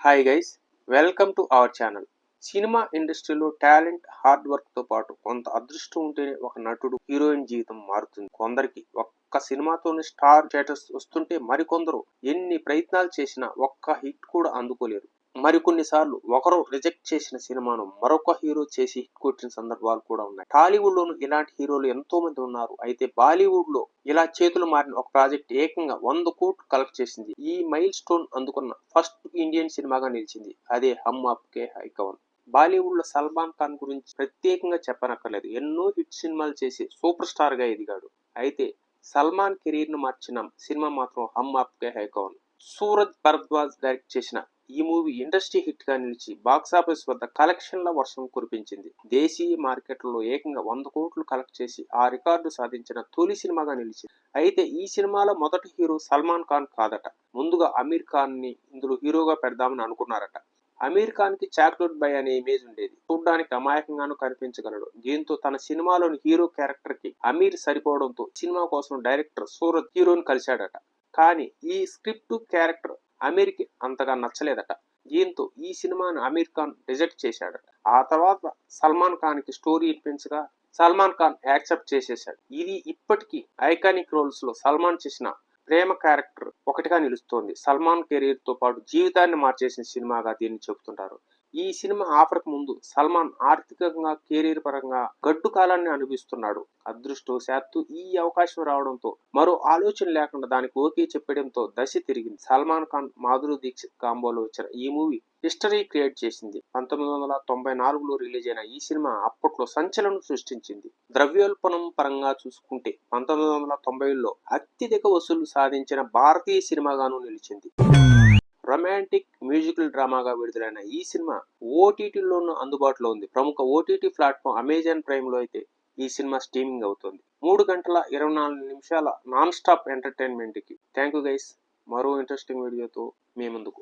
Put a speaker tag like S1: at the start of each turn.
S1: Hi guys welcome to our channel cinema ఇండస్ట్రీలో talent hard వర్క్తో పాటు కొంత అదృష్టం ఉంటేనే ఒక నటుడు హీరోయిన్ జీవితం మారుతుంది. కొందరికి ఒక్క సినిమాతోనే స్టార్ స్టేటస్ వస్తుంటే మరికొందరు ఎన్ని ప్రయత్నాలు చేసినా ఒక్క హిట్ కూడా అందుకోలేరు. మరికొన్నిసార్లు ఒకరు రిజెక్ట్ చేసిన సినిమాను మరొక హీరో చేసి హిట్ కొట్టిన సందర్భాలు కూడా ఉన్నాయి. టాలీవుడ్ లోను ఇలాంటి హీరోలు ఎంతో మంది ఉన్నారు. అయితే బాలీవుడ్లో ఇలా చేతులు మారిన ఒక ప్రాజెక్ట్ ఏకంగా వంద కోట్లు కలెక్ట్ చేసింది. ఈ మైల్ స్టోన్ అందుకున్న ఫస్ట్ ఇండియన్ సినిమాగా నిలిచింది. అదే హమ్ ఆప్ కే హైకవన్ బాలీవుడ్లో సల్మాన్ ఖాన్ గురించి ప్రత్యేకంగా చెప్పనక్కర్లేదు. ఎన్నో హిట్ సినిమాలు చేసి సూపర్ స్టార్గా ఎదిగాడు. అయితే సల్మాన్ కెరీర్ను మార్చిన సినిమా మాత్రం హమ్ ఆప్ కే హైకవన్ సూరజ్ భరద్వాజ్ డైరెక్ట్ చేసిన ఈ మూవీ ఇండస్ట్రీ హిట్గా నిలిచి బాక్సాఫీస్ వద్ద కలెక్షన్ల వర్షం కురిపించింది. దేశీయ మార్కెట్లలో ఏకంగా వంద కోట్లు కలెక్ట్ చేసి ఆ రికార్డు సాధించిన తొలి సినిమాగా నిలిచింది. అయితే ఈ సినిమాలో మొదటి హీరో సల్మాన్ ఖాన్ కాదట. ముందుగా అమీర్ ఖాన్ని ఇందులో హీరోగా పెడదామని అనుకున్నారట. అమీర్ ఖాన్కి చాక్లెట్ బై అనే ఇమేజ్ ఉండేది. చూడ్డానికి అమాయకంగాను కనిపించగలడు. దీంతో తన సినిమాలోని హీరో క్యారెక్టర్కి అమీర్ సరిపోవడంతో సినిమా కోసం డైరెక్టర్ సూరత్ హీరోని కలిశాడట. కానీ ఈ స్క్రిప్ట్ క్యారెక్టర్ అమీర్కి అంతగా నచ్చలేదట. దీంతో ఈ సినిమాను అమీర్ ఖాన్ రిజెక్ట్ చేశాడట ఆ తర్వాత సల్మాన్ ఖాన్కి స్టోరీ ఇప్పించగా సల్మాన్ ఖాన్ యాక్సెప్ట్ చేసేశాడు. ఇది ఇప్పటికీ ఐకానిక్ రోల్స్లో సల్మాన్ చేసిన ప్రేమ క్యారెక్టర్ ఒకటిగా నిలుస్తోంది. సల్మాన్ కెరీర్తో పాటు జీవితాన్ని మార్చేసిన సినిమాగా దీన్ని చెబుతుంటారు. ఈ సినిమా ఆఫర్ ముందు సల్మాన్ ఆర్థికంగా కెరీర్ పరంగా గడ్డు కాలాన్ని అనుభవిస్తున్నాడు. అదృష్టవశాత్తు ఈ అవకాశం రావడంతో మరో ఆలోచన లేకుండా దానికి ఓకే చెప్పడంతో దశ తిరిగింది. సల్మాన్ ఖాన్ మాధురి దీక్షిత్ కాంబోలో వచ్చిన ఈ మూవీ హిస్టరీ క్రియేట్ చేసింది. పంతొమ్మిది వందల తొంభై నాలుగులో రిలీజ్ అయిన ఈ సినిమా అప్పట్లో సంచలనం సృష్టించింది. ద్రవ్యోల్పణం పరంగా చూసుకుంటే పంతొమ్మిది వందల తొంభైలో అత్యధిక వసూలు సాధించిన భారతీయ సినిమాగాను నిలిచింది. రొమాంటిక్ మ్యూజికల్ డ్రామాగా విడుదలైన ఈ సినిమా ఓటీటీలోనూ అందుబాటులో ఉంది. ప్రముఖ ఓటీటీ ప్లాట్ఫామ్ అమెజాన్ ప్రైమ్లో అయితే ఈ సినిమా స్ట్రీమింగ్ అవుతుంది. మూడు గంటల ఇరవై నాలుగు నిమిషాల నాన్ స్టాప్ ఎంటర్టైన్మెంట్కి థ్యాంక్ యూ గైస్. మరో ఇంట్రెస్టింగ్ వీడియోతో మీ ముందుకు.